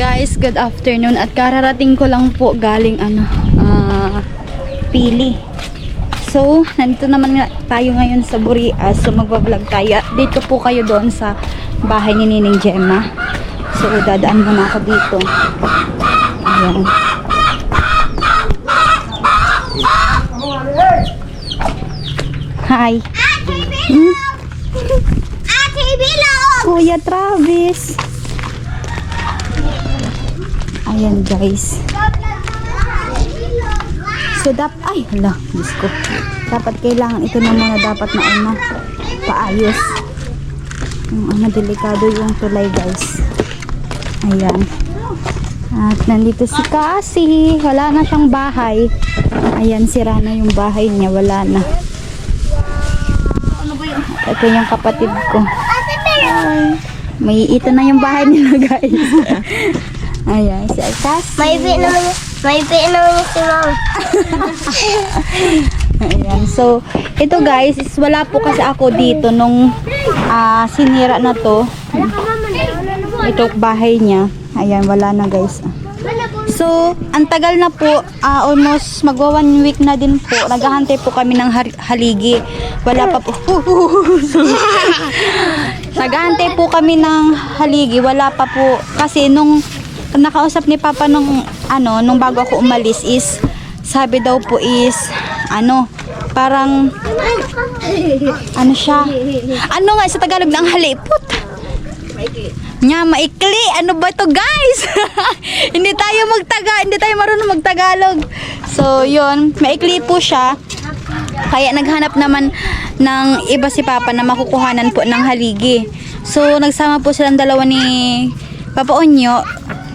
Guys, good afternoon. At kararating ko lang po galing ano, ah, pili. So, nandito naman nga tayo ngayon sa Burias. So, magbablog tayo. Ko po kayo doon sa bahay ni Nining Gemma. So, dadaan muna ako dito. Ayan. Hi. Hmm? Ate Bilo! Kuya Travis. Ayan guys. So, dap ay, hala, Diyos ko. Dapat kailangan ito na muna dapat na una paayos. Yung ano, delikado yung tulay guys. Ayan. At nandito si Cassie. Wala na siyang bahay. Ayan, sira na yung bahay niya. Wala na. Ito yung kapatid ko. May ito na yung bahay nila guys. Ayan, si Cassie. May pi naman yung, may pi naman yung si Mama. Ayan. So, ito guys, is wala po kasi ako dito nung ah, sinira na to. Ito bahay niya. Ayan, wala na guys. So, ang tagal na po, ah, almost magwa one week na din po. Naghahantay po kami ng haligi. Wala pa po. Naghahantay po kami ng haligi. Wala pa po. Kasi nung nakausap ni Papa nung ano, nung bago ako umalis is sabi daw po is ano, parang ano siya? Ano nga sa Tagalog ng halipot? Nya, maikli. Ano ba to guys? hindi tayo magtaga, hindi tayo marunong magtagalog. So, yun. Maikli po siya. Kaya naghanap naman ng iba si Papa na makukuhanan po ng haligi. So, nagsama po silang dalawa ni Papa Onyo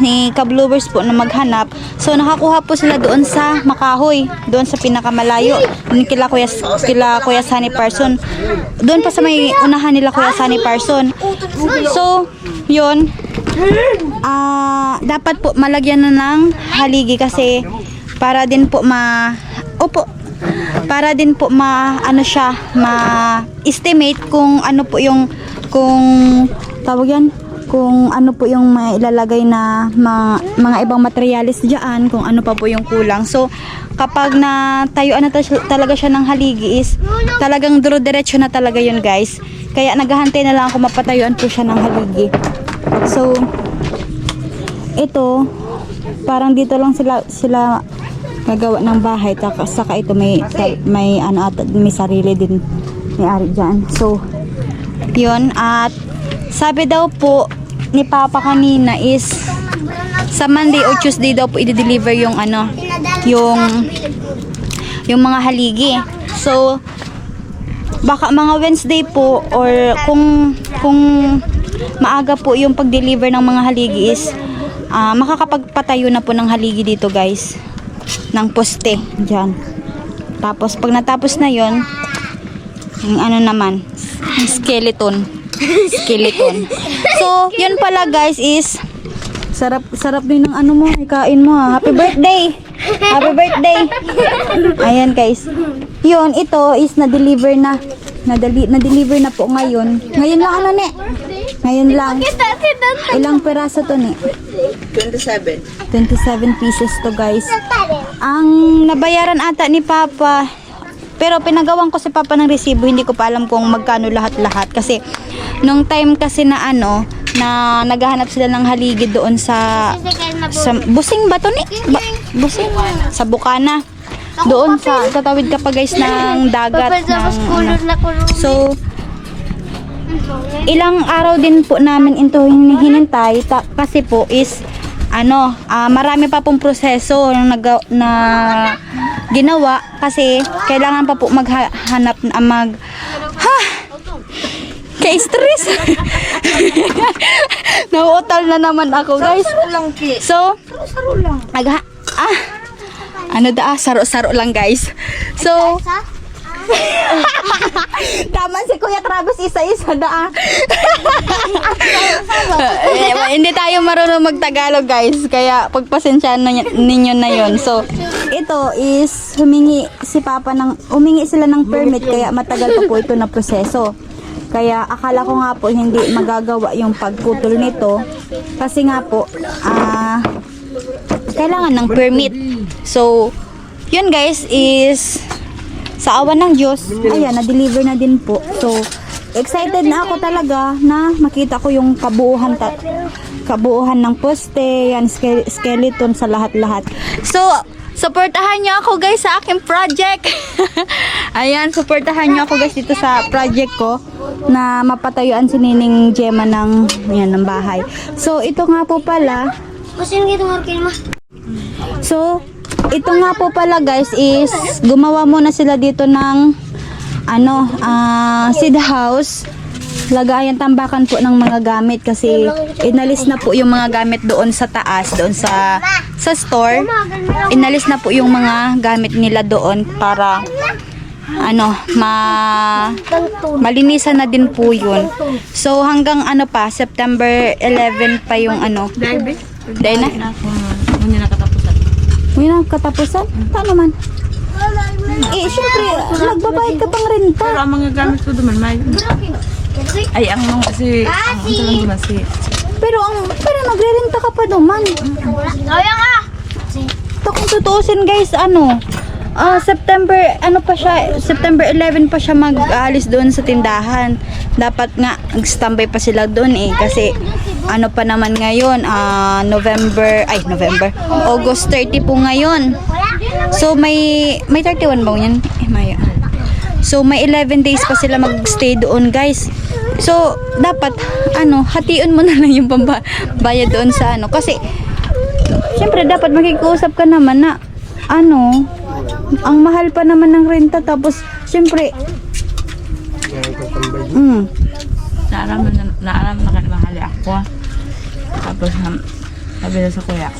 ni Kablovers po na maghanap. So, nakakuha po sila doon sa Makahoy. Doon sa pinakamalayo. Doon kila Kuya, kila Kuya Sunny Parson. Doon pa sa may unahan nila Kuya Sunny Parson. So, yun. Ah, dapat po malagyan na ng haligi kasi para din po ma Opo. Para din po ma ano siya, ma estimate kung ano po yung kung tawag yan kung ano po yung mailalagay na ma- mga ibang materialis diyan, kung ano pa po yung kulang. So, kapag na tayo na ta- talaga siya ng haligi is talagang duro-diretso na talaga yun guys. Kaya naghahantay na lang ako mapatayuan po siya ng haligi. So, ito, parang dito lang sila sila gagawa ng bahay taka saka ito may may ano at may sarili din may ari diyan. So, 'yun at sabi daw po ni Papa kanina is sa Monday o Tuesday daw po i-deliver yung ano, yung yung mga haligi. So, baka mga Wednesday po or kung kung maaga po yung pag-deliver ng mga haligi is ah, makakapagpatayo na po ng haligi dito guys. Ng poste. Dyan tapos pag natapos na yon yung ano naman skeleton skeleton. So yun pala guys is sarap sarap din ng ano mo ikain mo ha happy birthday! Happy birthday! Ayan guys. Yun ito is na-deliver na. Na-deli- na-deliver na po ngayon. Ngayon lang ano ne? Ngayon lang. Ilang peraso to ne? 27. 27 pieces to guys. Ang nabayaran ata ni Papa pero pinagawan ko si Papa ng resibo hindi ko pa alam kung magkano lahat-lahat. Kasi nung time kasi na ano na naghahanap sila ng haligi doon sa sa busing ba to ni? Ba, busing? Sa Bukana. Doon sa tatawid ka pa guys ng dagat ng ano. So ilang araw din po namin ito hin- hinintay ta- kasi po is ano, ah, marami pa pong proseso na, na ginawa kasi kailangan pa po maghanap na mag ha! Kay stress nauutal na naman ako guys. so nagha ah ano da ah, saro-saro lang guys. So Tama si Kuya Travis isa-isa na ah. Eh, hindi tayo marunong magtagalog guys. Kaya pagpasensyahan na y- ninyo na yon. So, ito is humingi si Papa ng humingi sila ng permit kaya matagal pa po ito na proseso. Kaya akala ko nga po hindi magagawa yung pagputol nito. Kasi nga po, ah, kailangan ng permit. So, yun guys is sa awan ng Diyos, ayan, na-deliver na din po. So, excited na ako talaga na makita ko yung kabuuhan ta- kabuuhan ng poste, yan, ske- skeleton sa lahat-lahat. So, supportahan niyo ako guys sa aking project. Ayan, supportahan niyo ako guys dito sa project ko na mapatayuan si Nining Gemma ng, yan, ng bahay. So, ito nga po pala, Kusin kita markin mo. So, ito nga po pala guys is gumawa muna sila dito ng ano, ah seed house. Lagayan tambakan po ng mga gamit kasi inalis na po yung mga gamit doon sa taas, doon sa sa store. Inalis na po yung mga gamit nila doon para ano, ma malinisan na din po yun. So hanggang ano pa, September 11 pa yung ano. Dahil na? Nakatapusan. May katapusan? Paano man? Eh, syempre, nagbabayad ka pang renta. Pero ang mga gamit ko duman, may... Ay, ang mga si... Ang ang talang duman si... Pero ang, pero nagre-renta ka pa naman. Kaya nga. Ito kung tutuusin guys, ano, ah September, ano pa siya, September 11 pa siya mag-aalis doon sa tindahan. Dapat nga, nag-standby pa sila doon eh, kasi ano pa naman ngayon, ah November, ay November, August 30 po ngayon. So may, may 31 ba yan? Eh, Maya. So may 11 days pa sila mag-stay doon guys. So dapat ano, hation mo na lang yung pambayad doon sa ano kasi Siyempre, dapat makikiusap ka naman na, ano, ang mahal pa naman ng renta. Tapos, siyempre, mm, Naaraman na, naaraman na kayo mahali ako. Tapos, um, sabi na sa kuya,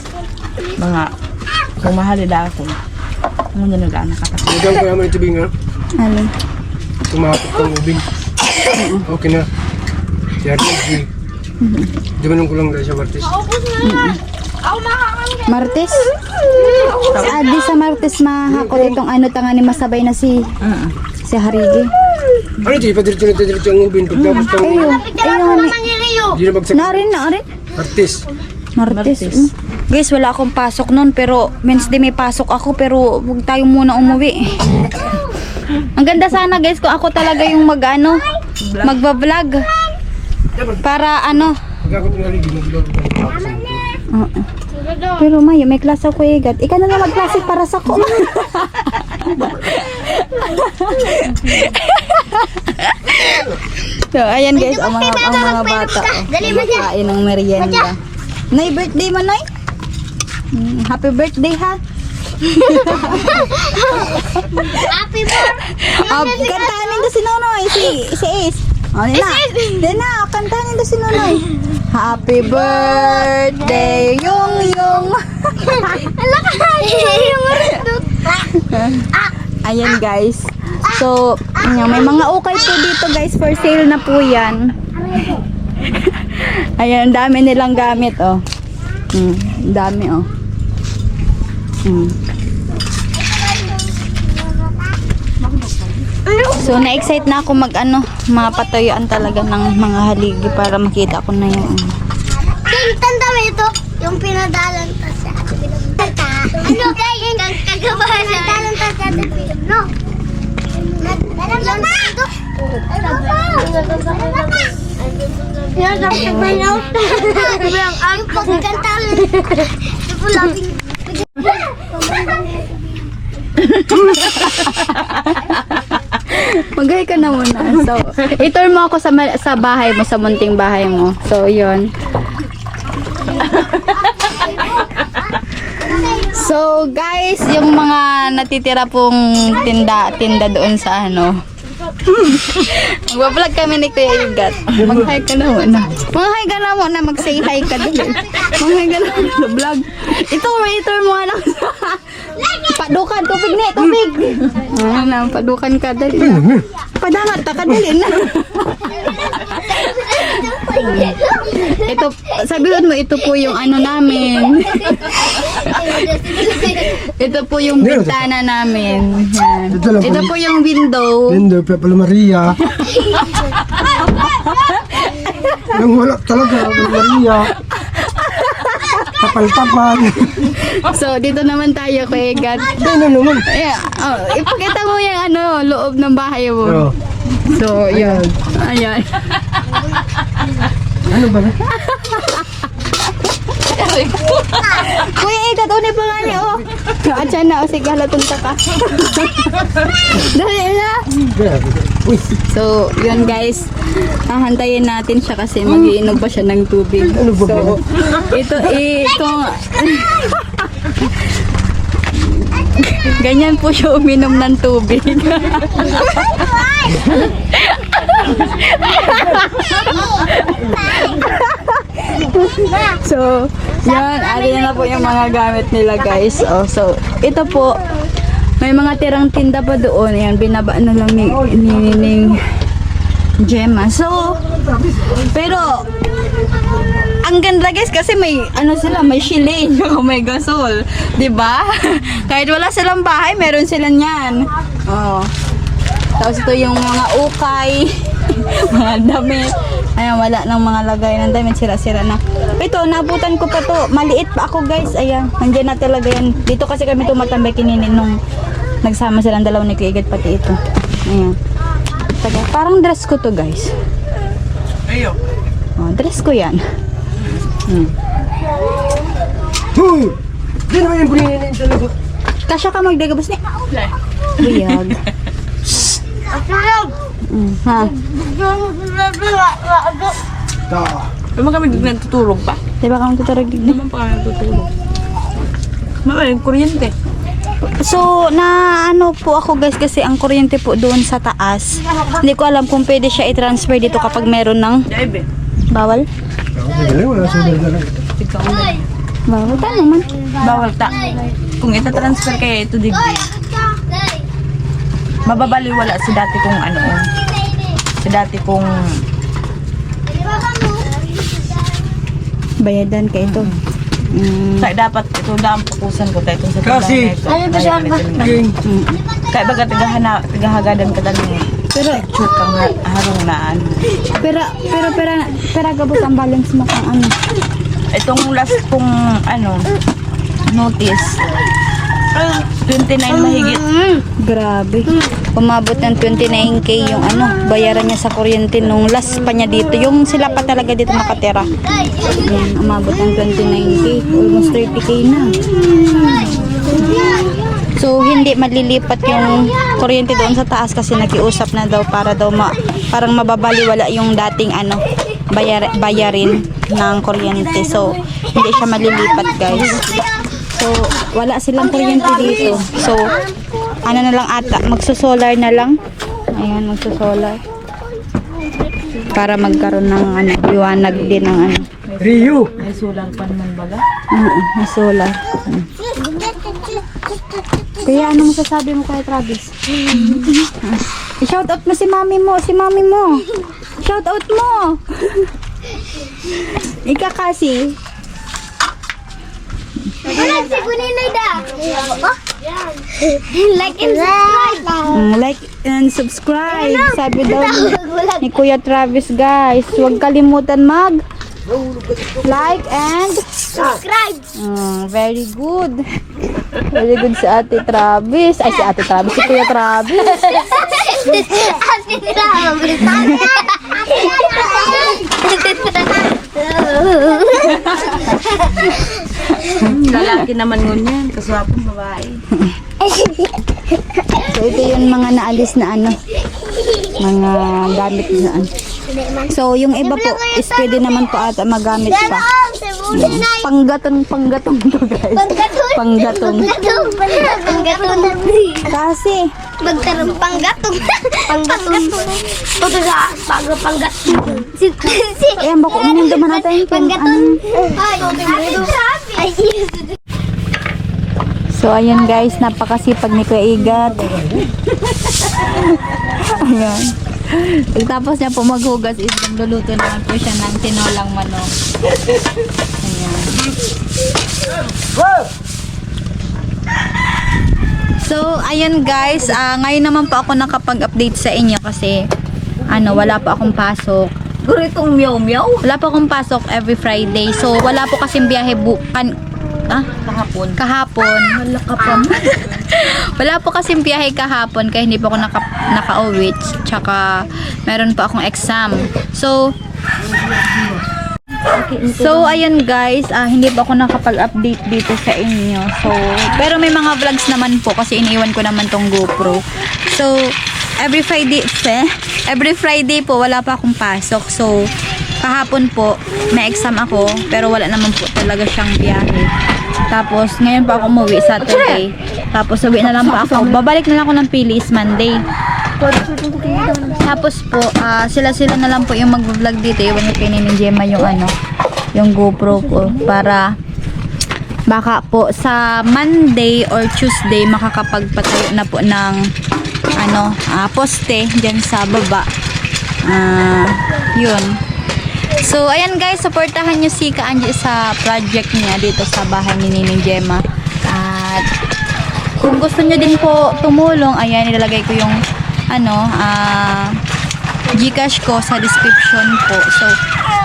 mga, kung mahali daw ako, ano na nag-anak ka tapos. Hanggang kaya mo ito nga, ano, tumapit ng ubing. Okay na. Si Ate G. Di ba nung kulang dahil sa Martes? Martes. Ah, di sa Martes mahakot itong ano tanga ni masabay na si si Harigi. Ano ito? Ipadirito na diretso ang ubing. Pagtapos ng... Ayun, ayun. Di na bagsak. Narin, narin. Martes. Martes. Mm. Guys, wala akong pasok noon pero Wednesday may pasok ako pero huwag tayo muna umuwi. Ang ganda sana guys kung ako talaga yung mag-ano, magba-vlog. Para ano. Oo. Pero Mayo, may klase ako igat. Ikaw na lang magklase para sa ko. so, ayan guys, ang mga, ang mga bata. Oh, kain ng merienda. Nay, birthday mo, Nay? Mm, Happy birthday, ha? Happy birthday. Oh, kantahan nito si Nonoy, si, si Ace. Oh, di na. Di na, kantahan nito si Nonoy. Happy birthday, yung yung. Ala ka. Yung marindot. Ayan guys. So, ano, may mga ukay po dito guys for sale na po yan. Ayan, dami nilang gamit oh. Ang dami oh. Hmm. So, na-excite na ako mag ano, mapatuyuan talaga ng mga haligi para makita ko na yung Yung tanda mo ito, yung pinadalan ta sa Tata. Ano kayo? Kagabahan Pinadalan ta sa film, no? Alam mo na! Alam mo! Yan ang sabayaw. Yung pagkantalan. Yung pulabing. Magay ka na muna. So, itour mo ako sa, sa bahay mo, sa munting bahay mo. So, yon So, guys, yung mga natitira pong tinda, tinda doon sa ano. Magbablog kami ni Kuya Igat. Mag-hi ka na muna. Mag-hi ka na muna. Mag-say hi ka din. Mag-hi ka na muna vlog. Ito, ito mo anak. Padukan, tubig ni, tubig. Ano na, padukan ka, dali na. Padangat ka, dali na. Ito, sabihin mo, ito po yung ano namin. Ito po yung bintana namin. Yan. Ito lang po. Ito po yung window. Lindo, Pepe Maria. Nang wala talaga, Maria. Tapal-tapal. So, dito naman tayo kay Gat. Ano naman? Ayan, oh, ipakita mo yung ano, loob ng bahay mo. Oh, So, yun. Ayan. ano ba? Kuya Egat, unay pa nga niya, oh. At siya na, oh, sige, halatong ka. Dali na. Grabe. So, yun guys. Hahantayin natin siya kasi magiinom pa siya ng tubig. Ano ba So, ito, ito. Ganyan po siya uminom ng tubig. so, yan. Ari na po yung mga gamit nila guys. Oh, so, ito po. May mga tirang tinda pa doon. Yan, binaba na lang ni, ni, ni Gemma. So, pero, ang ganda guys kasi may, ano sila, may shilling, may gasol. 'di ba? Kahit wala silang bahay, meron sila niyan. Oh. Tapos ito yung mga ukay, mga damit. Ayan, wala nang mga lagay ng damit, sira-sira na. Ito, nabutan ko pa to. Maliit pa ako guys. Ayan, nandiyan na talaga yan. Dito kasi kami tumatambay kininin nung nagsama silang dalaw ni Kuya Igad, pati ito. Ayan. Taga, parang dress ko to guys. Ayo. Oh, dress ko yan. Hmm. Huh! Di naman yung bulingin yung talaga. Kasya ka magdagabas ni. Buyag. Mm, ha? Naman kami nagtutulog pa. Di ba kang tuturag digdi? Naman pa kami nagtutulog. Mama, yung kuryente. So, na ano po ako guys kasi ang kuryente po doon sa taas. Hindi ko alam kung pwede siya i-transfer dito kapag meron ng Daibe. bawal. Na. Bawal ka naman. Bawal ta. Kung ita-transfer kaya ito digdi, mababaliwala si dati kong ano, si dati kong Bayadan ka ito. Mm, kaya dapat ito dam pukusan ko tayo sa Kasi- Ano ba siya. Kaya baga tagahana, tagahagadan ka dali. Pero sure kang ha- harong na ano. pero, pero, pero, pero gabos ang balance mo kang ano. Itong last kong ano, notice, 29 mahigit. Grabe. Umabot ng 29k yung ano, bayaran niya sa kuryente nung last pa niya dito. Yung sila pa talaga dito nakatira. Yan, umabot ng 29k. Almost 30k na. So, hindi malilipat yung kuryente doon sa taas kasi nakiusap na daw para daw ma, parang mababaliwala yung dating ano, bayar, bayarin ng kuryente. So, hindi siya malilipat guys. So, wala silang kuryente dito. So, ano na lang ata, magsusolar na lang. Ayan, magsusolar. Para magkaroon ng ano, liwanag din ng ano. Rio! May sulang pa naman baga. Oo, may solar. Mm. Kaya ano masasabi mo kay Travis? I-shout out mo si mami mo, si mami mo. Shout out mo. Ika kasi. Wala si Kuninay da. Like and subscribe. Mm, like and subscribe. Sabi daw ni Kuya Travis guys. Huwag kalimutan mag like and Subscribe. Mm, very good. Very good si Ate Travis. Ay, si Ate Travis. Si Kuya Travis. Ate Travis. Lalaki naman ngunyan, kaswapong babae. So, ito yung mga naalis na ano. Mga gamit na ano. So, yung iba po is pwede naman po ata magamit pa. Panggatong, panggatong to guys. Panggatong. Panggatong. Panggatong. Kasi, Magtarong panggatong. Panggatong. Toto sa pago panggatong. Ayan bako, minum naman natin. panggatong. ano. Ay, ay, So, ayan guys, napakasipag ni Kuya Igat. ayan. Pagtapos niya po maghugas is magluluto naman po siya ng tinolang manok. Ayan. So, ayan guys, ah, ngayon naman po ako nakapag-update sa inyo kasi ano, wala pa akong pasok. Guritong meow meow. Wala po akong pasok every Friday. So, wala po kasing biyahe bukan ah, Kahapon. kahapon. Wala ka pa. Wala po kasing biyahe kahapon kaya hindi po ako naka, naka-uwi. Tsaka, meron po akong exam. So, So, ayun guys, ah, hindi pa ako nakapag-update dito sa inyo. So, pero may mga vlogs naman po kasi iniwan ko naman tong GoPro. So, every Friday, eh, every Friday po wala pa akong pasok. So, kahapon po, may exam ako, pero wala naman po talaga siyang biyahe. Tapos, ngayon pa ako umuwi Saturday. Tapos, uwi na lang pa ako. Babalik na lang ako ng Pilis Monday. Tapos po, ah, sila-sila na lang po yung mag-vlog dito. Iwan niyo kay Nini Gemma yung ano, yung GoPro ko. Para baka po sa Monday or Tuesday makakapagpatayo na po ng ano, ah, poste dyan sa baba. Ah, yun. So, ayan guys, supportahan nyo si Ka Angie sa project niya dito sa bahay ni Nining Gemma. At kung gusto nyo din po tumulong, ayan, nilalagay ko yung ano, ah, Gcash ko sa description po. So,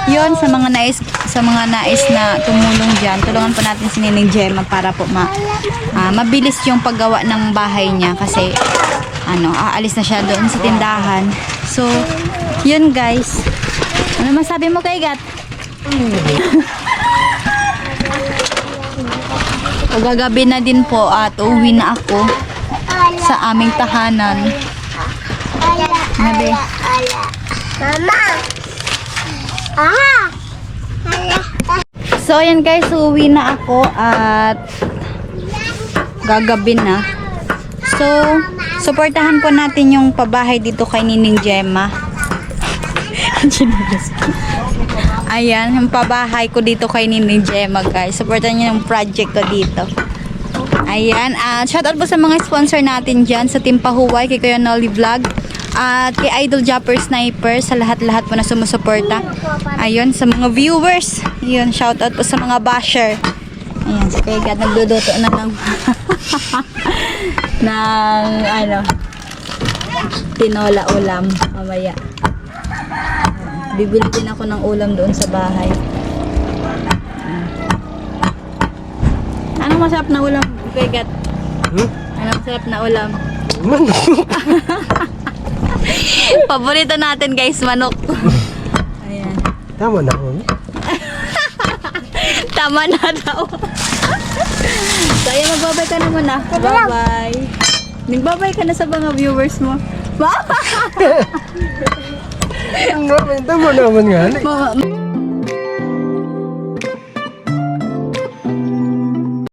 yon sa mga nais sa mga nais na tumulong diyan, tulungan po natin si Nining Gemma para po ma, ah, mabilis yung paggawa ng bahay niya kasi ano, aalis na siya doon sa tindahan. So, yun guys. Ano masabi mo kay Gat? Gagabi na din po at uwi na ako sa aming tahanan. Nabi. Mama! Ah! So, ayan guys, uwi na ako at gagabi na. So, supportahan po natin yung pabahay dito kay Nining Gemma. Ayan, yung pabahay ko dito kay Nining Gemma guys. Supportahan niyo yung project ko dito. Ayan, at shoutout po sa mga sponsor natin dyan sa Team Pahuway, kay Kuya Nolly Vlog, at kay Idol Japper Sniper, sa lahat-lahat po na sumusuporta. Ayun, sa mga viewers, yun, shoutout po sa mga basher. Ayan, si Kuya Gad, nagduduto na ng, ng, ano, tinola ulam, mamaya. Bibili din ako ng ulam doon sa bahay. Anong masarap na ulam, Kuya Gat? Hmm? Anong masarap na ulam? Manok. Paborito natin guys, manok. Ayan. Tama na ako. Tama na daw. so, ayan, magbabay ka naman na. Bye-bye. Nagbabay ka na sa mga viewers mo. Ma- Tama naman nga. Mama-